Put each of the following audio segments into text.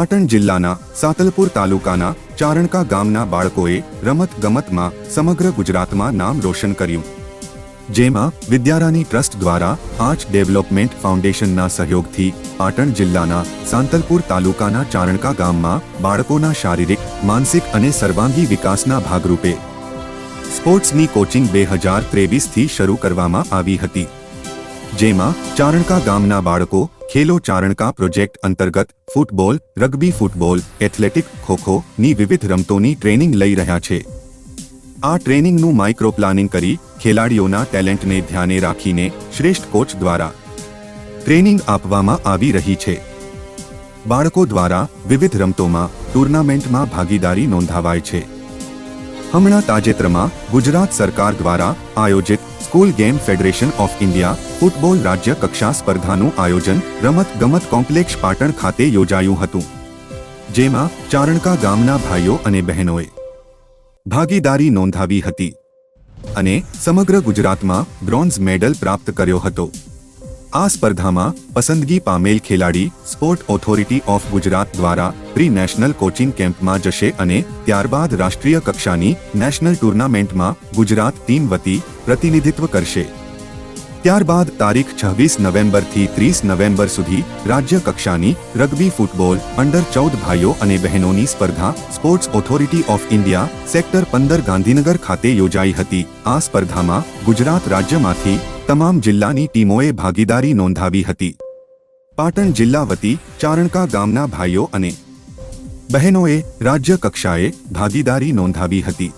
પાટણ જિલ્લાના સાતલપુર તાલુકાના ચારણકા ગામના બાળકોએ રમત ગમતમાં સમગ્ર ગુજરાતમાં નામ રોશન કર્યું. જેમાં વિદ્યારાની ટ્રસ્ટ દ્વારા આર્ટ ડેવલપમેન્ટ ફાઉન્ડેશનના સહયોગથી પાટણ જિલ્લાના સાંતલપુર તાલુકાના ચારણકા ગામમાં બાળકોના શારીરિક, માનસિક અને સર્વાંગી વિકાસના ભાગરૂપે સ્પોર્ટ્સની કોચિંગ બે હજાર ત્રેવીસથી શરૂ કરવામાં આવી હતી. જેમાં ચારણકા ગામના બાળકો, ખેલો ચારણકા પ્રોજેક્ટ અંતર્ગત football, rugby football, athletic, khokho ની વિવિધ રમતોની ટ્રેનિંગ લઈ રહ્યા છે. આ ટ્રેનિંગનું માઇક્રો પ્લાનિંગ કરી ખેલાડીઓના ટેલેન્ટને ધ્યાને રાખીને શ્રેષ્ઠ કોચ દ્વારા ટ્રેનિંગ આપવામાં આવી રહી છે. બાળકો દ્વારા વિવિધ રમતોમાં ટુર્નામેન્ટમાં ભાગીદારી નોંધાવાય છે. હમણાં તાજેતરમાં ગુજરાત સરકાર દ્વારા આયોજિત school game federation of India football રાજ્ય કક્ષા સ્પર્ધાનું આયોજન રમત ગમત કોમ્પ્લેક્ષ પાટણ ખાતે યોજાયું હતું, જેમાં ચારણકા ગામના ભાઈઓ અને બહેનોએ ભાગીદારી નોંધાવી હતી અને સમગ્ર ગુજરાતમાં બ્રોન્ઝ મેડલ પ્રાપ્ત કર્યો હતો. આ સ્પર્ધામાં પસંદગી પામેલ ખેલાડી સ્પોર્ટ ઓથોરિટી ઓફ ગુજરાત દ્વારા પ્રી નેશનલ કોચિંગ કેમ્પમાં જશે અને ત્યારબાદ રાષ્ટ્રીય કક્ષાની નેશનલ ટુર્નામેન્ટમાં ગુજરાત ટીમ વતી પ્રતિનિધિત્વ કરશે. ત્યારબાદ તારીખ છવ્વીસ નવેમ્બરથી ત્રીસ નવેમ્બર સુધી રાજ્ય કક્ષાની રગ્બી ફૂટબોલ અંડર ચૌદ ભાઈઓ અને બહેનોની સ્પર્ધા sports authority of India sector પંદર ગાંધીનગર ખાતે યોજાઈ હતી. આ સ્પર્ધામાં ગુજરાત રાજ્યમાંથી તમામ જિલ્લાની ટીમોએ ભાગીદારી નોંધાવી હતી. પાટણ જિલ્લા વતી ચારણકા ગામના ભાઈઓ અને બહેનોએ રાજ્ય કક્ષાએ ભાગીદારી નોંધાવી હતી.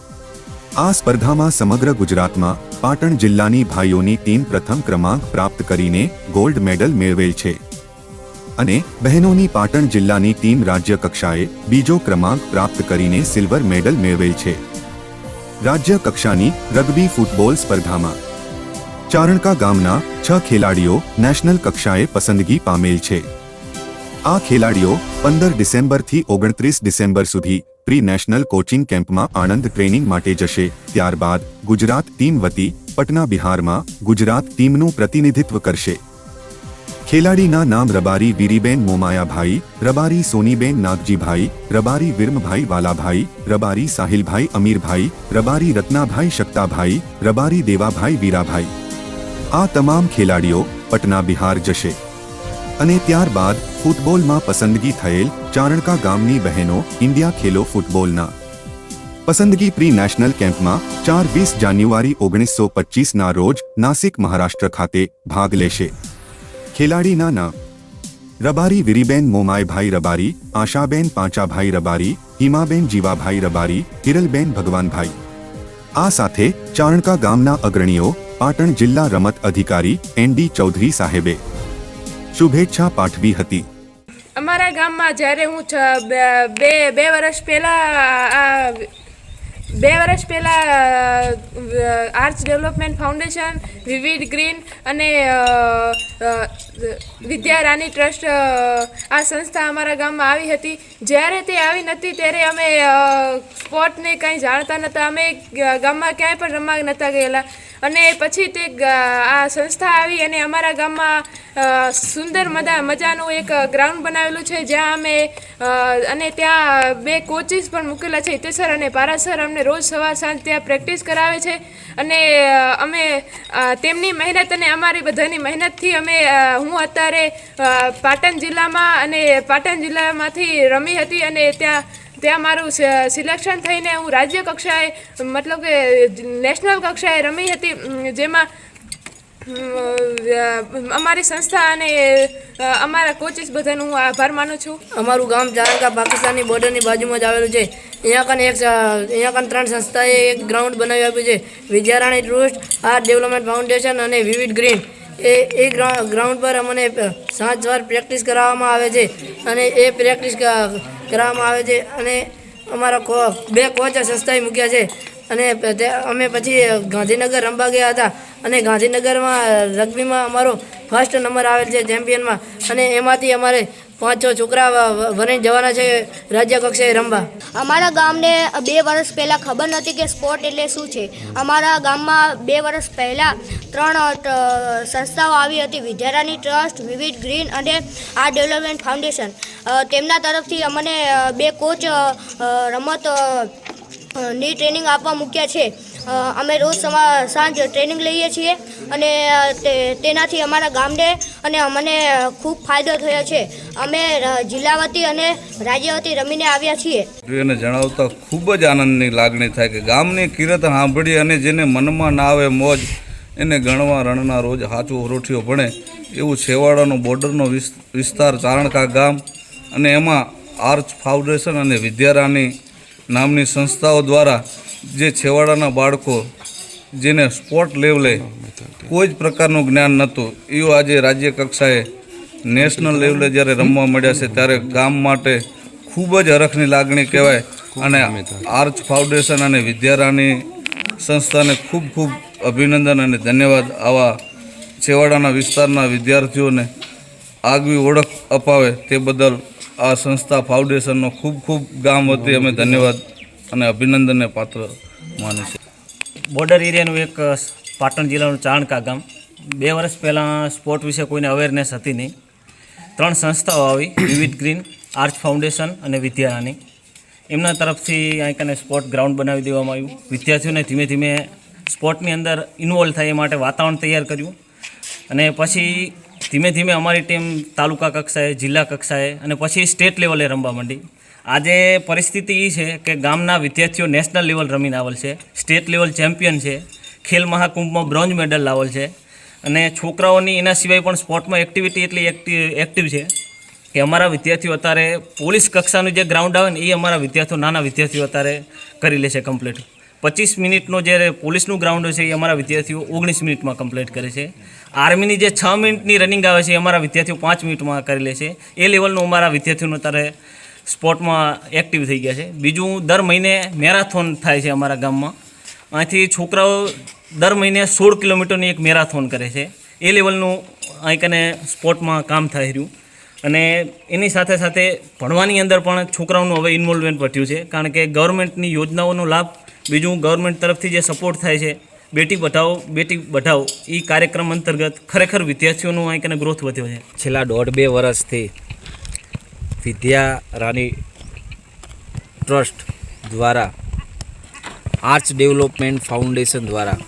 આ સ્પર્ધામાં સમગ્ર ગુજરાતમાં પાટણ જિલ્લાની ભાઈઓની ટીમ પ્રથમ ક્રમાંક પ્રાપ્ત કરીને ગોલ્ડ મેડલ મેળવેલ છે. અને બહેનોની પાટણ જિલ્લાની ટીમ રાજ્ય કક્ષાએ બીજો ક્રમાંક પ્રાપ્ત કરીને સિલ્વર મેડલ મેળવેલ છે. રાજ્ય કક્ષાની રગ્બી ફૂટબોલ સ્પર્ધામાં ચારણકા ગામના છ ખેલાડીઓ નેશનલ કક્ષાએ પસંદગી પામેલ છે. આ ખેલાડીઓ પંદર ડિસેમ્બરથી ઓગણત્રીસ ડિસેમ્બર સુધી પ્રી નેશનલ કોચિંગ કેમ્પમાં આણંદ ટ્રેનિંગ માટે જશે. ત્યારબાદ ગુજરાત ટીમ વતી પટના બિહારમાં ગુજરાત ટીમનું પ્રતિનિધિત્વ કરશે. ખેલાડીના નામ રબારી વીરીબેન મોમાયાભાઈ, રબારી સોનીબેન નાગજીભાઈ, રબારી વિરમભાઈ વાલાભાઈ, રબારી સાહિલભાઈ અમીરભાઈ, રબારી રત્નાભાઈ શકતાભાઈ, રબારી દેવાભાઈ વીરાભાઈ. આ તમામ ખેલાડીઓ પટના બિહાર જશે. અને ત્યારબાદ ફૂટબોલમાં પસંદગી થયેલ ચારણકા ગામની બહેનો ઇન્ડિયા ખેલો ફૂટબોલના. પસંદગી પ્રી નેશનલ કેમ્પમાં ચાર વીસ જાન્યુઆરી ઓગણીસો પચીસના રોજ નાસિક મહારાષ્ટ્ર ખાતે ભાગ લેશે. ખેલાડીના નામ. રબારી વિરીબેન મોમાયભાઈ રબારી, આશાબેન પાંચાભાઈ રબારી, હિમાબેન જીવાભાઈ રબારી, હિરલબેન ભગવાનભાઈ. આ સાથે ચારણકા ગામના અગ્રણીઓ પાટણ જિલ્લા રમત અધિકારી એન ડી ચૌધરી સાહેબે શુભેચ્છા પાઠવી હતી. અમારા ગામમાં જ્યારે હું બે- બે વર્ષ પહેલાં બે વર્ષ પહેલાં આર્ટ્સ ડેવલપમેન્ટ ફાઉન્ડેશન વિવિધ ગ્રીન અને અ, અ, વિદ્યા રાની ટ્રસ્ટ આ સંસ્થા અમારા ગામમાં આવી હતી. જ્યારે તે આવી નથી ત્યારે અમે સ્પોર્ટને કંઈ જાણતા નહોતા અમે ગામમાં ક્યાંય પણ રમવા નહોતા ગયેલા. અને પછી તે આ સંસ્થા આવી અને અમારા ગામમાં સુંદર મજા, મજાનું એક ગ્રાઉન્ડ બનાવેલું છે, જ્યાં અમે અને ત્યાં બે કોચિસ પણ મૂકેલા છે હિતેશ સર અને પારા સર અમને રોજ સવાર સાંજ ત્યાં પ્રેક્ટિસ કરાવે છે અને અમે તેમની મહેનત અને અમારી બધાની મહેનતથી અમે હું અત્યારે પાટણ જિલ્લામાં અને પાટણ જિલ્લામાંથી રમી હતી અને ત્યાં ત્યાં મારું સિલેક્શન થઈને હું રાજ્ય કક્ષાએ, મતલબ કે નેશનલ કક્ષાએ રમી હતી જેમાં અમારી સંસ્થા અને અમારા કોચિસ બધાનો હું આભાર માનું છું. અમારું ગામ જારંગા, પાકિસ્તાનની બોર્ડરની બાજુમાં જ આવેલું છે. અહીંયા કન એક અહીંયા કન ત્રણ સંસ્થાએ એક ગ્રાઉન્ડ બનાવી આપ્યું છે. Vidyarani trust, art development foundation અને વિવિધ ગ્રીન. એ એ ગ્રા- ગ્રાઉન્ડ પર અમને સાંજ સવાર પ્રેક્ટિસ કરાવવામાં આવે છે અને એ પ્રેક્ટિસ કરાવવામાં આવે છે અને અમારા કો, બે કોચ સંસ્થાએ મૂક્યા છે અને અમે પછી ગાંધીનગર રમવા ગયા હતા અને ગાંધીનગરમાં રગ્બીમાં અમારો ફર્સ્ટ નંબર આવેલ છે ચેમ્પિયનમાં અને એમાંથી અમારે પાંચ છ છોકરા વ- વ- જવાના છે રાજ્ય કક્ષાએ રમવા. અમારા ગામને બે વર્ષ પહેલાં ખબર નથી કે સ્પોર્ટ એટલે શું છે. અમારા ગામમાં બે વર્ષ પહેલાં ત્રણ સંસ્થાઓ આવી હતી. વિદ્યારાની ટ્રસ્ટ, વિવિધ ગ્રીન અને આ ડેવલપમેન્ટ ફાઉન્ડેશન. તેમના તરફથી અમને બે કોચ રમતની ટ્રેનિંગ આપવા મૂક્યા છે. અમે રોજ સાંજ ટ્રેનિંગ લઈએ છીએ અને તેનાથી અમારા ગામને અને અમને ખૂબ ફાયદો થયો છે. અમે જિલ્લા વતી અને રાજ્ય વતી રમીને આવ્યા છીએ. એને જણાવતા ખૂબ જ આનંદની લાગણી થાય કે ગામની કિરત સાંભળી અને જેને મનમાં ના આવે મોજ, એને ગણવા રણના રોજ હાચું રોઠીઓ ભણે. એવું છેવાડાનો બોર્ડરનો વિસ- વિસ્તાર ચારણકા ગામ અને એમાં આર્ચ ફાઉન્ડેશન અને વિદ્યારાની નામની સંસ્થાઓ દ્વારા જે છેવાડાના બાળકો જેને સ્પોર્ટ લેવલે કોઈ જ પ્રકારનું જ્ઞાન નહોતું એવું આજે રાજ્ય કક્ષાએ નેશનલ લેવલે જ્યારે રમવા મળ્યા છે ત્યારે ગામ માટે ખૂબ જ હરખની લાગણી કહેવાય અને આર્ચ ફાઉન્ડેશન અને વિદ્યારાની સંસ્થાને ખૂબ ખૂબ અભિનંદન અને ધન્યવાદ આવા છેવાડાના વિસ્તારના વિદ્યાર્થીઓને આગવી ઓળખ અપાવે તે બદલ આ સંસ્થા ફાઉન્ડેશનનો ખૂબ ખૂબ ગામ વતી અમે ધન્યવાદ અને અભિનંદનને પાત્ર માને છે. બોર્ડર એરિયાનું એક પાટણ જિલ્લાનું ચાણકા ગામ. બે વર્ષ પહેલાં સ્પોર્ટ વિશે કોઈને અવેરનેસ હતી નહીં. ત્રણ સંસ્થાઓ આવી, વિવિધ ગ્રીન, આર્ચ ફાઉન્ડેશન અને વિદ્યાની એમના તરફથી અહીં કને સ્પોર્ટ ગ્રાઉન્ડ બનાવી દેવામાં આવ્યું. વિદ્યાર્થીઓને ધીમે ધીમે સ્પોર્ટની અંદર ઇન્વોલ્વ થાય એ માટે વાતાવરણ તૈયાર કર્યું. અને પછી ધીમે ધીમે અમારી ટીમ તાલુકા કક્ષાએ, જિલ્લા કક્ષાએ અને પછી સ્ટેટ લેવલે રમવા માંડી. આજે પરિસ્થિતિ એ છે કે ગામના વિદ્યાર્થીઓ નેશનલ લેવલ રમીને આવેલ છે, સ્ટેટ લેવલ ચેમ્પિયન છે, ખેલ મહાકુંભમાં બ્રોન્ઝ મેડલ લાવેલ છે અને છોકરાઓની એના સિવાય પણ સ્પોર્ટમાં એક્ટિવિટી એટલી એક્ટિવ એક્ટિવ છે કે અમારા વિદ્યાર્થીઓ અત્યારે પોલીસ કક્ષાનું જે ગ્રાઉન્ડ આવે ને એ અમારા વિદ્યાર્થીઓ, નાના વિદ્યાર્થીઓ અત્યારે કરી લેશે કમ્પ્લીટ. પચીસ મિનિટનો જે પોલીસનું ગ્રાઉન્ડ છે એ અમારા વિદ્યાર્થીઓ ઓગણીસ મિનિટમાં કમ્પ્લીટ કરે છે. આર્મીની જે છ મિનિટની રનિંગ આવે છે એ અમારા વિદ્યાર્થીઓ પાંચ મિનિટમાં કરી લે છે. એ લેવલનું અમારા વિદ્યાર્થીઓનું અત્યારે સ્પોર્ટમાં એક્ટિવ થઈ ગયા છે. બીજું દર મહિને મેરાથોન થાય છે અમારા ગામમાં. અહીંથી છોકરાઓ દર મહિને સોળ કિલોમીટરની એક મેરાથોન કરે છે. એ લેવલનું અહીં કને સ્પોર્ટમાં કામ થઈ રહ્યું. અને એની સાથે સાથે ભણવાની અંદર પણ છોકરાઓનું હવે ઇન્વોલ્વમેન્ટ વધ્યું છે. કારણ કે ગવર્મેન્ટની યોજનાઓનો લાભ બીજું ગવર્મેન્ટ તરફથી જે સપોર્ટ થાય છે, બેટી બઢાઓ બેટી બઢાઓ એ કાર્યક્રમ અંતર્ગત ખરેખર વિદ્યાર્થીઓનો અહીં કને ગ્રોથ વધ્યો છે. છેલ્લા દોઢ બે વર્ષથી વિદ્યા રાની ટ્રસ્ટ દ્વારા, આર્ટ્સ ડેવલપમેન્ટ ફાઉન્ડેશન દ્વારા,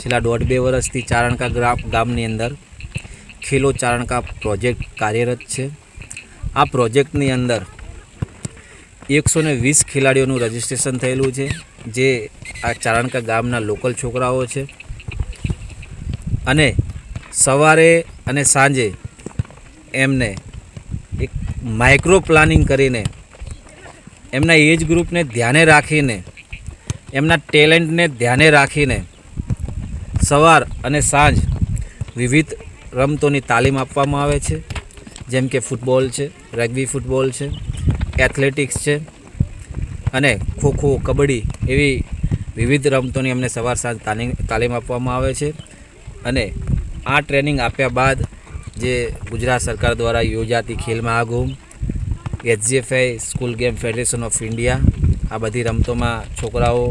છેલ્લા દોઢ બે વર્ષથી ચારણકા ગ્રામ, ગામની અંદર ખેલો ચારણકા પ્રોજેક્ટ કાર્યરત છે. આ પ્રોજેક્ટની અંદર એકસો ને વીસ ખેલાડીઓનું રજિસ્ટ્રેશન થયેલું છે, જે આ ચારણકા ગામના લોકલ છોકરાઓ છે. અને સવારે અને સાંજે એમને એક માઇક્રો પ્લાનિંગ કરીને એમના એજ ગ્રુપને ધ્યાને રાખીને, એમના ટેલેન્ટને ધ્યાને રાખીને સવાર અને સાંજ વિવિધ રમતોની તાલીમ આપવામાં આવે છે. જેમ કે ફૂટબોલ છે રગ્બી ફૂટબોલ છે એથ્લેટિક્સ છે અને ખોખો, કબડ્ડી એવી વિવિધ રમતોની અમને સવાર સાંજ તાલીમ આપવામાં આવે છે. અને આ ટ્રેનિંગ આપ્યા બાદ જે ગુજરાત સરકાર દ્વારા યોજાતી Khel Mahakumbh HGFI school game federation of India, આ બધી રમતોમાં છોકરાઓ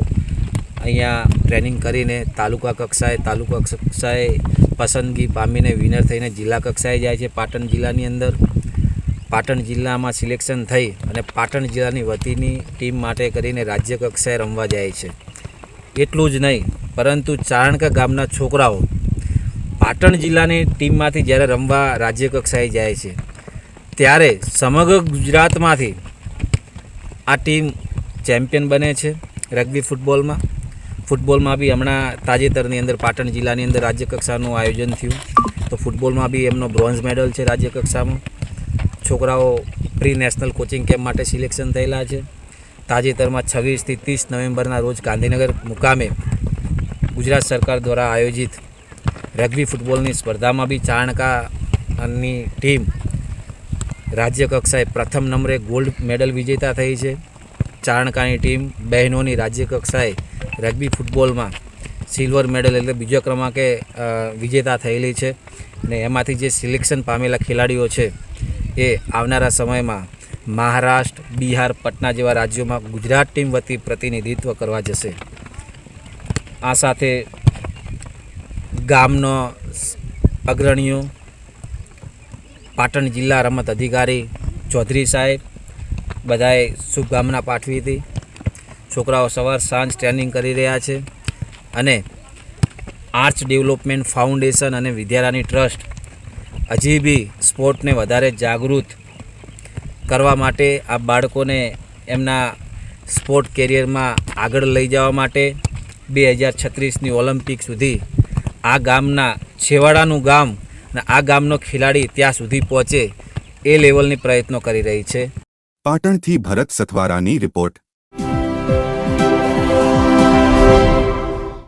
અહીંયા ટ્રેનિંગ કરીને તાલુકા કક્ષાએ તાલુકા કક્ષાએ પસંદગી પામીને વિનર થઈને જિલ્લા કક્ષાએ જાય છે, પાટણ જિલ્લાની અંદર. પાટણ જિલ્લામાં સિલેક્શન થઈ અને પાટણ જિલ્લાની વતીની ટીમ માટે કરીને રાજ્ય કક્ષાએ રમવા જાય છે. એટલું જ નહીં, પરંતુ ચારણકા ગામના છોકરાઓ પાટણ જિલ્લાની ટીમમાંથી જ્યારે રમવા રાજ્ય કક્ષાએ જાય છે, ત્યારે સમગ્ર ગુજરાતમાંથી આ ટીમ ચેમ્પિયન બને છે રગ્બી ફૂટબોલમાં. ફૂટબોલમાં બી હમણાં તાજેતરની અંદર પાટણ જિલ્લાની અંદર રાજ્ય કક્ષાનું આયોજન થયું. તો ફૂટબોલમાં બી એમનો બ્રોન્ઝ મેડલ છે રાજ્ય કક્ષામાં. છોકરાઓ પ્રી નેશનલ કોચિંગ કેમ્પ માટે સિલેક્શન થયેલા છે. તાજેતરમાં છવ્વીસથી ત્રીસ નવેમ્બરના રોજ ગાંધીનગર મુકામે ગુજરાત સરકાર દ્વારા આયોજિત રગ્બી ફૂટબોલની સ્પર્ધામાં બી ચાણકાની ટીમ રાજ્ય કક્ષાએ પ્રથમ નંબરે ગોલ્ડ મેડલ વિજેતા થઈ છે. ચારણકાની ટીમ બહેનોની રાજ્ય કક્ષાએ રગ્બી ફૂટબોલમાં સિલ્વર મેડલ એટલે બીજા ક્રમાંકે વિજેતા થયેલી છે. ને એમાંથી જે સિલેક્શન પામેલા ખેલાડીઓ છે એ આવનારા સમયમાં મહારાષ્ટ્ર, બિહાર, પટના જેવા રાજ્યોમાં ગુજરાત ટીમ વતી પ્રતિનિધિત્વ કરવા જશે. આ સાથે ગામનો અગ્રણીઓ, પાટણ જિલ્લા રમત અધિકારી ચૌધરી સાહેબ, બધાએ શુભકામના પાઠવી હતી. છોકરાઓ સવાર સાંજ ટ્રેનિંગ કરી રહ્યા છે અને આર્ટ્સ ડેવલપમેન્ટ ફાઉન્ડેશન અને વિદ્યારાની ટ્રસ્ટ હજી બી સ્પોર્ટને વધારે જાગૃત કરવા માટે આ બાળકોને એમના સ્પોર્ટ કેરિયરમાં આગળ લઈ જવા માટે બે હજાર છત્રીસની ઓલિમ્પિક સુધી આ ગામના છેવાડાનું ગામ અને આ ગામનો ખેલાડી ત્યાં સુધી પહોંચે એ લેવલની પ્રયત્નો કરી રહી છે. પાટણથી ભરત સથવારાની રિપોર્ટ.